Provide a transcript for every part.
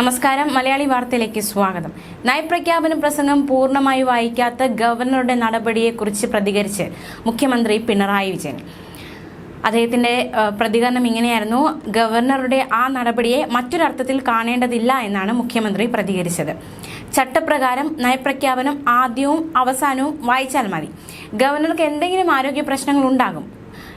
നമസ്കാരം. മലയാളി വാർത്തയിലേക്ക് സ്വാഗതം. നയപ്രഖ്യാപന പ്രസംഗം പൂർണമായി വായിക്കാത്ത ഗവർണറുടെ നടപടിയെക്കുറിച്ച് പ്രതികരിച്ച് മുഖ്യമന്ത്രി പിണറായി വിജയൻ. അദ്ദേഹത്തിന്റെ പ്രതികരണം ഇങ്ങനെയായിരുന്നു. ഗവർണറുടെ ആ നടപടിയെ മറ്റൊരർത്ഥത്തിൽ കാണേണ്ടതില്ല എന്നാണ് മുഖ്യമന്ത്രി പ്രതികരിച്ചത്. ചട്ടപ്രകാരം നയപ്രഖ്യാപനം ആദ്യവും അവസാനവും വായിച്ചാൽ മതി. ഗവർണർക്ക് എന്തെങ്കിലും ആരോഗ്യ പ്രശ്നങ്ങൾ ഉണ്ടാകും.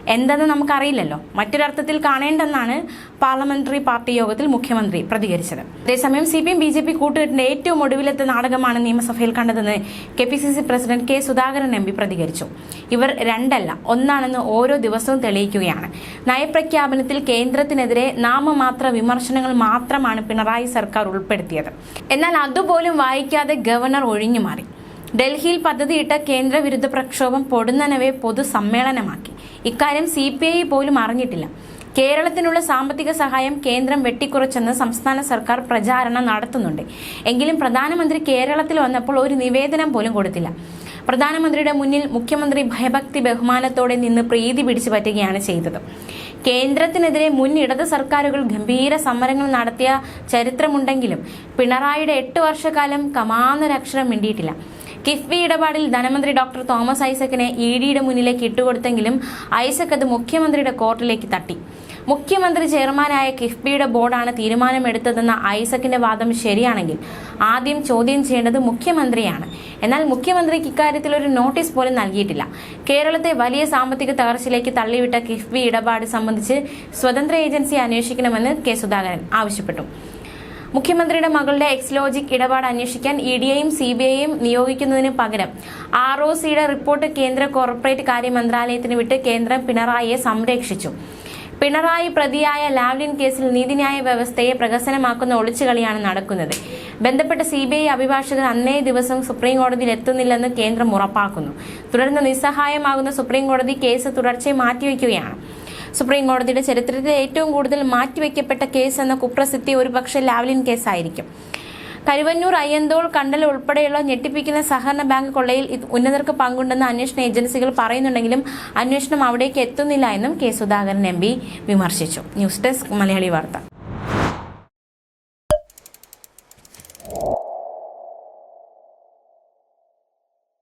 എന്തെന്ന് നമുക്കറിയില്ലല്ലോ. മറ്റൊരർത്ഥത്തിൽ കാണേണ്ടെന്നാണ് പാർലമെന്ററി പാർട്ടി യോഗത്തിൽ മുഖ്യമന്ത്രി പ്രതികരിച്ചത്. അതേസമയം C P M B J P കൂട്ടുകെട്ടിന്റെ ഏറ്റവും ഒടുവിലത്തെ നാടകമാണ് നിയമസഭയിൽ കണ്ടതെന്ന് K P C C president K Sudhakaran M P പ്രതികരിച്ചു. ഇവർ രണ്ടല്ല ഒന്നാണെന്ന് ഓരോ ദിവസവും തെളിയിക്കുകയാണ്. നയപ്രഖ്യാപനത്തിൽ കേന്ദ്രത്തിനെതിരെ നാമമാത്ര വിമർശനങ്ങൾ മാത്രമാണ് പിണറായി സർക്കാർ ഉൾപ്പെടുത്തിയത്. എന്നാൽ അതുപോലും വായിക്കാതെ ഗവർണർ ഒഴിഞ്ഞു മാറി ഡൽഹിയിൽ പദ്ധതിയിട്ട കേന്ദ്രവിരുദ്ധ പ്രക്ഷോഭം പൊടുന്നനവെ പൊതുസമ്മേളനമാക്കി. ഇക്കാര്യം സി പി ഐ പോലും അറിഞ്ഞിട്ടില്ല. കേരളത്തിനുള്ള സാമ്പത്തിക സഹായം കേന്ദ്രം വെട്ടിക്കുറച്ചെന്ന് സംസ്ഥാന സർക്കാർ പ്രചാരണം നടത്തുന്നുണ്ട്. എങ്കിലും പ്രധാനമന്ത്രി കേരളത്തിൽ വന്നപ്പോൾ ഒരു നിവേദനം പോലും കൊടുത്തില്ല. പ്രധാനമന്ത്രിയുടെ മുന്നിൽ മുഖ്യമന്ത്രി ഭയഭക്തി ബഹുമാനത്തോടെ നിന്ന് പ്രീതി പിടിച്ചു പറ്റുകയാണ് ചെയ്തത്. കേന്ദ്രത്തിനെതിരെ മുൻ ഇടത് സർക്കാരുകൾ ഗംഭീര സമരങ്ങൾ നടത്തിയ ചരിത്രമുണ്ടെങ്കിലും പിണറായിയുടെ എട്ട് വർഷക്കാലം കമാന്നൊരക്ഷരം മിണ്ടിയിട്ടില്ല. കിഫ്ബി ഇടപാടിൽ ധനമന്ത്രി ഡോക്ടർ തോമസ് ഐസക്കിനെ ഇ ഡിയുടെ മുന്നിലേക്ക് ഇട്ടുകൊടുത്തെങ്കിലും ഐസക് അത് മുഖ്യമന്ത്രിയുടെ കോർട്ടിലേക്ക് തട്ടി. മുഖ്യമന്ത്രി ചെയർമാനായ കിഫ്ബിയുടെ ബോർഡാണ് തീരുമാനമെടുത്തതെന്ന ഐസക്കിന്റെ വാദം ശരിയാണെങ്കിൽ ആദ്യം ചോദ്യം ചെയ്യേണ്ടത് മുഖ്യമന്ത്രിയാണ്. എന്നാൽ മുഖ്യമന്ത്രിക്ക് ഇക്കാര്യത്തിൽ ഒരു നോട്ടീസ് പോലും നൽകിയിട്ടില്ല. കേരളത്തെ വലിയ സാമ്പത്തിക തകർച്ചയിലേക്ക് തള്ളിവിട്ട കിഫ്ബി ഇടപാട് സംബന്ധിച്ച് സ്വതന്ത്ര ഏജൻസി അന്വേഷിക്കണമെന്ന് കെ സുധാകരൻ ആവശ്യപ്പെട്ടു. മുഖ്യമന്ത്രിയുടെ മകളുടെ എക്സ്ലോജിക് ഇടപാട് അന്വേഷിക്കാൻ ഇ ഡിയെയും സി ബി ഐയും നിയോഗിക്കുന്നതിന് പകരം ആർ ഒ സിയുടെ റിപ്പോർട്ട് കേന്ദ്ര കോർപ്പറേറ്റ് കാര്യ മന്ത്രാലയത്തിന് വിട്ട് കേന്ദ്രം പിണറായിയെ സംരക്ഷിച്ചു. പിണറായി പ്രതിയായ ലാവ്ലിൻ കേസിൽ നീതിന്യായ വ്യവസ്ഥയെ പ്രഹസനമാക്കുന്ന ഒളിച്ചുകളിയാണ് നടക്കുന്നത്. ബന്ധപ്പെട്ട സി ബി ഐ അഭിഭാഷകർ അന്നേ ദിവസം സുപ്രീം കോടതിയിൽ എത്തുന്നില്ലെന്ന് കേന്ദ്രം ഉറപ്പാക്കുന്നു. തുടർന്ന് നിസ്സഹായമാകുന്ന സുപ്രീം കോടതി കേസ് തുടർച്ചയെ മാറ്റിവെക്കുകയാണ്. സുപ്രീം കോടതിയുടെ ചരിത്രത്തിൽ ഏറ്റവും കൂടുതൽ മാറ്റിവെക്കപ്പെട്ട കേസ് എന്ന കുപ്രസിദ്ധി ഒരുപക്ഷെ ലാവ്ലിൻ കേസായിരിക്കും കരുവന്നൂർ അയ്യന്തോൾ കണ്ടൽ ഉൾപ്പെടെയുള്ള ഞെട്ടിപ്പിക്കുന്ന സഹകരണ ബാങ്ക് കൊള്ളയിൽ ഉന്നതർക്ക് പങ്കുണ്ടെന്ന് അന്വേഷണ ഏജൻസികൾ പറയുന്നുണ്ടെങ്കിലും അന്വേഷണം അവിടേക്ക് എത്തുന്നില്ല എന്നും കെ സുധാകരൻ എം വിമർശിച്ചു. News desk Malayali Vartha.